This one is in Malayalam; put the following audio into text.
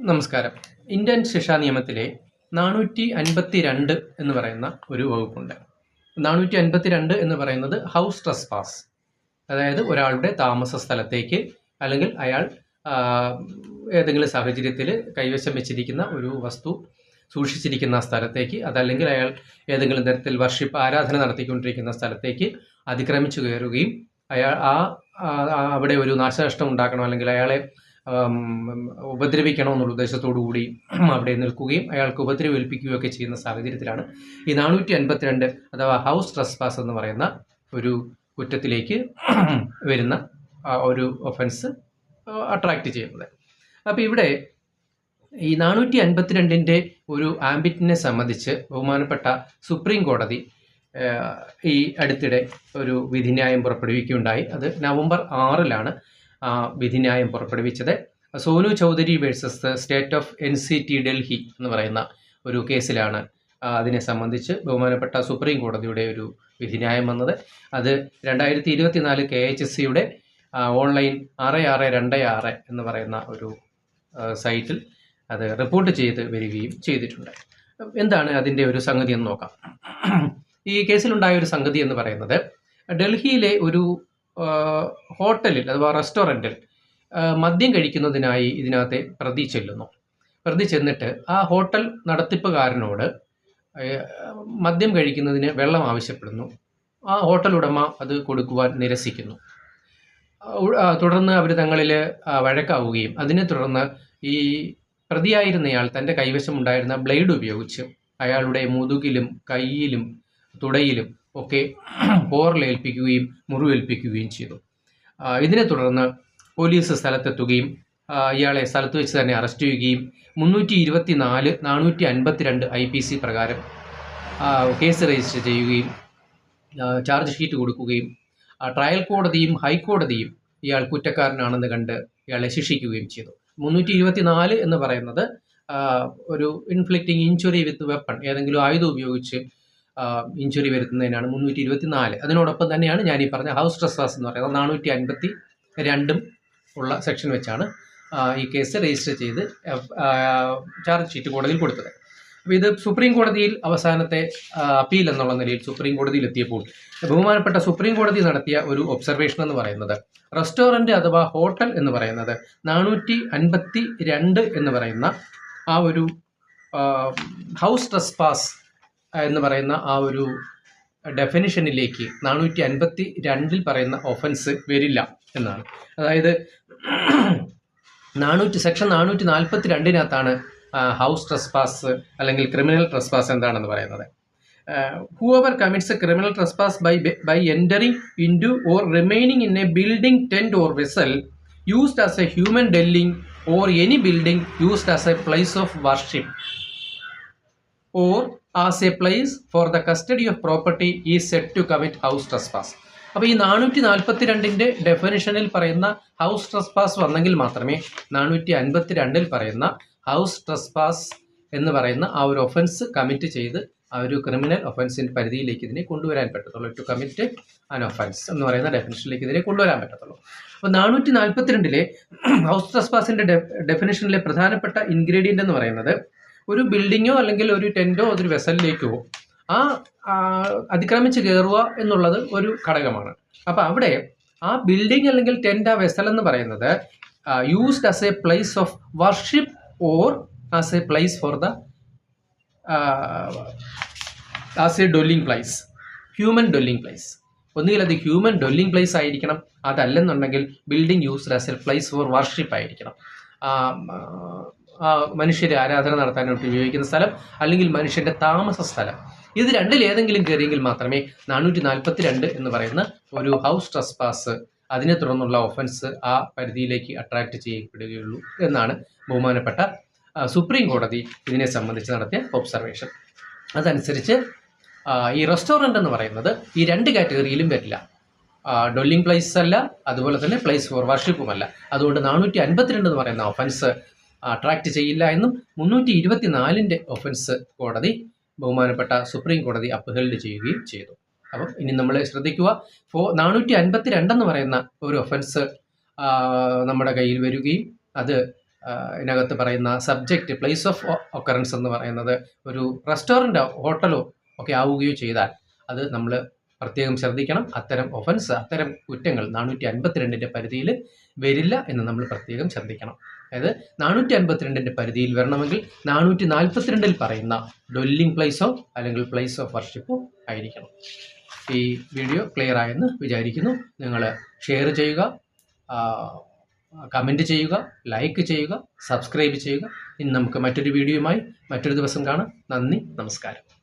നമസ്കാരം. ഇന്ത്യൻ ശിക്ഷാ നിയമത്തിലെ നാനൂറ്റി അൻപത്തി രണ്ട് എന്ന് പറയുന്ന ഒരു വകുപ്പുണ്ട്. നാനൂറ്റി അൻപത്തി രണ്ട് എന്ന് പറയുന്നത് ഹൗസ് ട്രസ് പാസ് അതായത് ഒരാളുടെ താമസ സ്ഥലത്തേക്ക് അല്ലെങ്കിൽ അയാൾ ഏതെങ്കിലും സാഹചര്യത്തിൽ കൈവശം വെച്ചിരിക്കുന്ന ഒരു വസ്തു സൂക്ഷിച്ചിരിക്കുന്ന സ്ഥലത്തേക്ക് അതല്ലെങ്കിൽ അയാൾ ഏതെങ്കിലും തരത്തിൽ വർഷിപ്പ് ആരാധന നടത്തിക്കൊണ്ടിരിക്കുന്ന സ്ഥലത്തേക്ക് അതിക്രമിച്ചു കയറുകയും അയാൾ ആ അവിടെ ഒരു നാശനഷ്ടം ഉണ്ടാക്കണം അല്ലെങ്കിൽ അയാളെ ആം, ഉപദ്രവിക്കണം എന്നുള്ള ഉദ്ദേശത്തോടു കൂടി അവിടെ നിൽക്കുകയും അയാൾക്ക് ഉപദ്രവേൽപ്പിക്കുകയും ഒക്കെ ചെയ്യുന്ന സാഹചര്യത്തിലാണ് ഈ നാനൂറ്റി അൻപത്തിരണ്ട് അഥവാ ഹൗസ് ട്രസ്പാസ് എന്ന് പറയുന്ന ഒരു കുറ്റത്തിലേക്ക് വരുന്ന ഒരു ഒഫൻസ് അട്രാക്റ്റ് ചെയ്യുന്നത്. അപ്പോൾ ഇവിടെ ഈ നാനൂറ്റി അൻപത്തിരണ്ടിന്റെ ഒരു ആംബിറ്റിനെ സംബന്ധിച്ച് ബഹുമാനപ്പെട്ട സുപ്രീം കോടതി ഈ അടുത്തിടെ ഒരു വിധിന്യായം പുറപ്പെടുവിക്കുകയുണ്ടായി. അത് നവംബർ ആറിലാണ്. വിധിന്യായം പുറപ്പെടുവിച്ചത്. Sonu Chaudhary versus state of N C T Delhi എന്ന് പറയുന്ന ഒരു കേസിലാണ് അതിനെ സംബന്ധിച്ച് ബഹുമാനപ്പെട്ട സുപ്രീം കോടതിയുടെ ഒരു വിധിന്യായം വന്നത്. അത് രണ്ടായിരത്തി ഇരുപത്തിനാല് കെ എച്ച് എസ് സിയുടെ ഓൺലൈൻ ആറ് ആറ് രണ്ട് ആറ് എന്ന് പറയുന്ന ഒരു സൈറ്റിൽ അത് റിപ്പോർട്ട് ചെയ്ത് വരികയും ചെയ്തിട്ടുണ്ട്. എന്താണ് അതിന്റെ ഒരു സംഗതി എന്ന് നോക്കാം. ഈ കേസിലുണ്ടായ ഒരു സംഗതി എന്ന് പറയുന്നത് ഡൽഹിയിലെ ഒരു ഹോട്ടലിൽ അഥവാ റെസ്റ്റോറന്റിൽ മദ്യം കഴിക്കുന്നതിനായി ഇതിനകത്തെ പ്രതി ചെല്ലുന്നു. പ്രതി ചെന്നിട്ട് ആ ഹോട്ടൽ നടത്തിപ്പുകാരനോട് മദ്യം കഴിക്കുന്നതിന് വെള്ളം ആവശ്യപ്പെടുന്നു. ആ ഹോട്ടൽ ഉടമ അത് കൊടുക്കുവാൻ നിരസിക്കുന്നു. തുടർന്ന് അവർ തങ്ങളിൽ വഴക്കാവുകയും അതിനെ തുടർന്ന് ഈ പ്രതിയായിരുന്നയാൾ തന്റെ കൈവശമുണ്ടായിരുന്ന ബ്ലേഡ് ഉപയോഗിച്ച് അയാളുടെ മുതുകിലും കൈയിലും തുടയിലും ഒക്കെ പോറലേൽപ്പിക്കുകയും മുറിവേൽപ്പിക്കുകയും ചെയ്തു. ഇതിനെ തുടർന്ന് പോലീസ് സ്ഥലത്തെത്തുകയും ഇയാളെ സ്ഥലത്ത് വെച്ച് തന്നെ അറസ്റ്റ് ചെയ്യുകയും മുന്നൂറ്റി ഇരുപത്തി നാല് നാനൂറ്റി അൻപത്തിരണ്ട് ഐ പി സി പ്രകാരം കേസ് രജിസ്റ്റർ ചെയ്യുകയും ചാർജ് ഷീറ്റ് കൊടുക്കുകയും ട്രയൽ കോടതിയും ഹൈക്കോടതിയും ഇയാൾ കുറ്റക്കാരനാണെന്ന് കണ്ട് ഇയാളെ ശിക്ഷിക്കുകയും ചെയ്തു. മുന്നൂറ്റി ഇരുപത്തി നാല് എന്ന് പറയുന്നത് ഒരു ഇൻഫ്ലിക്റ്റിംഗ് ഇഞ്ചുറി വിത്ത് വെപ്പൺ ഏതെങ്കിലും ആയുധം ഉപയോഗിച്ച് ഇഞ്ചുറി വരുത്തുന്നതിനാണ് മുന്നൂറ്റി ഇരുപത്തി നാല് അതിനോടൊപ്പം തന്നെയാണ് ഞാൻ ഈ പറഞ്ഞ ഹൗസ് ട്രസ്പാസ് എന്ന് പറയുന്നത്. നാനൂറ്റി അൻപത്തി രണ്ടും ഉള്ള സെക്ഷൻ വെച്ചാണ് ഈ കേസ് രജിസ്റ്റർ ചെയ്ത് ചാർജ് ഷീറ്റ് കോടതിയിൽ കൊടുത്തത്. അപ്പോൾ ഇത് സുപ്രീം കോടതിയിൽ അവസാനത്തെ അപ്പീൽ എന്നുള്ള നിലയിൽ സുപ്രീം കോടതിയിൽ എത്തിയപ്പോൾ ബഹുമാനപ്പെട്ട സുപ്രീം കോടതി നടത്തിയ ഒരു ഒബ്സർവേഷൻ എന്ന് പറയുന്നത് റെസ്റ്റോറന്റ് അഥവാ ഹോട്ടൽ എന്ന് പറയുന്നത് നാനൂറ്റി അൻപത്തി രണ്ട് എന്ന് പറയുന്ന ആ ഒരു ഹൗസ് ട്രസ്പാസ് എന്ന് പറയുന്ന ആ ഒരു ഡെഫിനിഷനിലേക്ക് നാനൂറ്റി അൻപത്തി രണ്ടിൽ പറയുന്ന ഒഫൻസ് വരില്ല എന്നാണ്. അതായത് നാനൂറ്റി സെക്ഷൻ നാനൂറ്റി നാൽപ്പത്തി രണ്ടിനകത്താണ് ഹൗസ് ട്രസ്പാസ് അല്ലെങ്കിൽ ക്രിമിനൽ ട്രസ്പാസ് എന്താണെന്ന് പറയുന്നത്. Whoever commits a criminal trespass by by entering into or remaining in a building tent or vessel used as a human dwelling or any building used as a place of worship or as a place for the custody of property is said to commit house trespass അപ്പോൾ ഈ നാനൂറ്റി നാൽപ്പത്തി രണ്ടിന്റെ ഡെഫിനിഷനിൽ പറയുന്ന ഹൗസ് ട്രസ്പാസ് വന്നെങ്കിൽ മാത്രമേ നാനൂറ്റി അൻപത്തി രണ്ടിൽ പറയുന്ന ഹൗസ് ട്രസ്പാസ് എന്ന് പറയുന്ന ആ ഒരു ഒഫൻസ് കമ്മിറ്റ് ചെയ്ത് ആ ഒരു ക്രിമിനൽ ഒഫൻസിന്റെ പരിധിയിലേക്ക് ഇതിനെ കൊണ്ടുവരാൻ പറ്റത്തുള്ളൂ. ടു കമ്മിറ്റ് ആൻ ഒഫൻസ് എന്ന് പറയുന്ന ഡെഫിനിഷനിലേക്ക് ഇതിനെ കൊണ്ടുവരാൻ പറ്റത്തുള്ളൂ. അപ്പോൾ നാനൂറ്റി നാൽപ്പത്തിരണ്ടിലെ ഹൗസ് ട്രസ്പാസിന്റെ ഡെഫിനിഷനിലെ പ്രധാനപ്പെട്ട ഇൻഗ്രീഡിയന്റ് എന്ന് പറയുന്നത് ഒരു ബിൽഡിങ്ങോ അല്ലെങ്കിൽ ഒരു ടെന്റോ അതൊരു വെസലിലേക്കോ ആ അതിക്രമിച്ച് കയറുക എന്നുള്ളത് ഒരു ഘടകമാണ്. അപ്പോൾ അവിടെ ആ ബിൽഡിംഗ് അല്ലെങ്കിൽ ടെന്റ് ആ വെസൽ എന്ന് പറയുന്നത് used as a place of worship or as a place for the as a dwelling place human dwelling place ഒന്നുകിൽ അത് ഹ്യൂമൻ ഡൊല്ലിംഗ് പ്ലേസ് ആയിരിക്കണം. അതല്ലെന്നുണ്ടെങ്കിൽ building used as a place for worship ആയിരിക്കണം. മനുഷ്യരെ ആരാധന നടത്താനായിട്ട് ഉപയോഗിക്കുന്ന സ്ഥലം അല്ലെങ്കിൽ മനുഷ്യന്റെ താമസ സ്ഥലം. ഇത് രണ്ടിൽ ഏതെങ്കിലും കയറിയെങ്കിൽ മാത്രമേ നാനൂറ്റി നാൽപ്പത്തി രണ്ട് എന്ന് പറയുന്ന ഒരു ഹൗസ് ട്രസ്പാസ് അതിനെ തുടർന്നുള്ള ഒഫൻസ് ആ പരിധിയിലേക്ക് അട്രാക്ട് ചെയ്യപ്പെടുകയുള്ളൂ എന്നാണ് ബഹുമാനപ്പെട്ട സുപ്രീം കോടതി ഇതിനെ സംബന്ധിച്ച് നടത്തിയ ഒബ്സർവേഷൻ അതനുസരിച്ച് ഈ റെസ്റ്റോറന്റ് എന്ന് പറയുന്നത് ഈ രണ്ട് കാറ്റഗറിയിലും വരില്ല. ഡൊല്ലിംഗ് പ്ലേസ് അല്ല അതുപോലെ തന്നെ പ്ലേസ് ഫോർ വർഷിപ്പുമല്ല അതുകൊണ്ട് നാനൂറ്റി അൻപത്തിരണ്ട് എന്ന് പറയുന്ന ഒഫൻസ് അട്രാക്റ്റ് ചെയ്യില്ല എന്നും മുന്നൂറ്റി ഇരുപത്തിനാലിന്റെ ഒഫൻസ് കോടതി ബഹുമാനപ്പെട്ട സുപ്രീം കോടതി അപ്ഹെൽഡ് ചെയ്യുകയും ചെയ്തു. അപ്പം ഇനി നമ്മൾ ശ്രദ്ധിക്കുക ഫോ നാനൂറ്റി അൻപത്തി രണ്ടെന്ന് പറയുന്ന ഒരു ഒഫൻസ് നമ്മുടെ കയ്യിൽ വരികയും അത് ഇതിനകത്ത് പറയുന്ന സബ്ജക്റ്റ് പ്ലേസ് ഓഫ് ഒക്കറൻസ് എന്ന് പറയുന്നത് ഒരു റെസ്റ്റോറന്റോ ഹോട്ടലോ ഒക്കെ ആവുകയോ ചെയ്താൽ അത് നമ്മൾ പ്രത്യേകം ശ്രദ്ധിക്കണം. അത്തരം ഒഫൻസ് അത്തരം കുറ്റങ്ങൾ നാനൂറ്റി അൻപത്തിരണ്ടിന്റെ പരിധിയിൽ വരില്ല എന്ന് നമ്മൾ പ്രത്യേകം ശ്രദ്ധിക്കണം. അതായത് നാനൂറ്റി അൻപത്തിരണ്ടിന്റെ പരിധിയിൽ വരണമെങ്കിൽ നാനൂറ്റി നാൽപ്പത്തിരണ്ടിൽ പറയുന്ന ഡൊല്ലിംഗ് പ്ലേസോ അല്ലെങ്കിൽ പ്ലേസ് ഓഫ് വർഷിപ്പോ ആയിരിക്കണം. ഈ വീഡിയോ ക്ലിയർ ആയെന്ന് വിചാരിക്കുന്നു. നിങ്ങൾ ഷെയർ ചെയ്യുക കമന്റ് ചെയ്യുക ലൈക്ക് ചെയ്യുക സബ്സ്ക്രൈബ് ചെയ്യുക. ഇനി നമുക്ക് മറ്റൊരു വീഡിയോയുമായി മറ്റൊരു ദിവസം കാണാം. നന്ദി നമസ്കാരം.